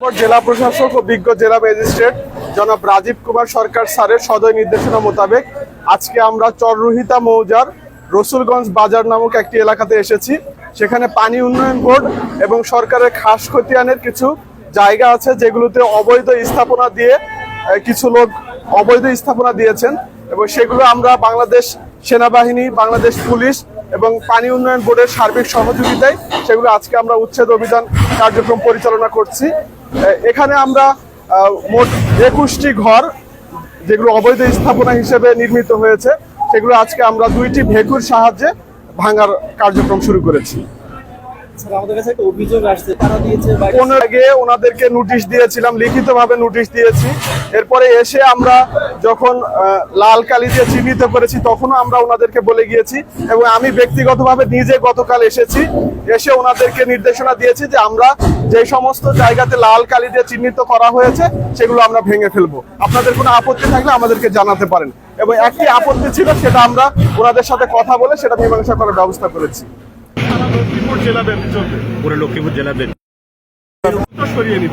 জেলা প্রশাসক ও বিজ্ঞ জেলা ম্যাজিস্ট্রেট জনাব রাজীব কুমার সরকার স্যারের সদয় নির্দেশনা মোতাবেক আজকে আমরা চররোহিতা মৌজার রসুলগঞ্জ বাজার নামক একটি এলাকাতে এসেছি। সেখানে পানি উন্নয়ন বোর্ড এবং সরকারের খাস খতিয়ানের কিছু জায়গা আছে যেগুলোতে অবৈধ স্থাপনা দিয়ে কিছু লোক অবৈধ স্থাপনা দিয়েছেন এবং সেগুলো আমরা বাংলাদেশ সেনাবাহিনী, বাংলাদেশ পুলিশ এবং পানি উন্নয়ন বোর্ডের সার্বিক সহযোগিতায় সেগুলো আজকে আমরা উচ্ছেদ অভিযান কার্যক্রম পরিচালনা করছি। এখানে আমরা মোট একুশটি ঘর, যেগুলো অবৈধ স্থাপনা হিসেবে নির্মিত হয়েছে, সেগুলো আজকে আমরা দুইটি ভেকুর সাহায্যে ভাঙার কার্যক্রম শুরু করেছি। ওনাদেরকে নোটিশ দিয়েছিলাম, লিখিতভাবে নোটিশ দিয়েছি। এরপরে এসে আমরা যখন লাল কালি দিয়ে চিহ্নিত করেছি, তখনও আমরা ওনাদেরকে বলে গিয়েছি এবং আমি ব্যক্তিগতভাবে নিজে গতকাল এসেছি, এসে ওনাদেরকে নির্দেশনা দিয়েছি যে আমরা যে সমস্ত জায়গাতে লাল কালি দিয়ে চিহ্নিত করা হয়েছে, সেগুলো আমরা ভেঙে ফেলব। আপনাদের কোনো আপত্তি থাকলে আমাদেরকে জানাতে পারেন। এবং একটি আপত্তি ছিল, সেটা আমরা ওনাদের সাথে কথা বলে সেটা মীমাংসা করার ব্যবস্থা করেছি। পুরো লক্ষ্মীপুর জেলাতে সরিয়ে নিব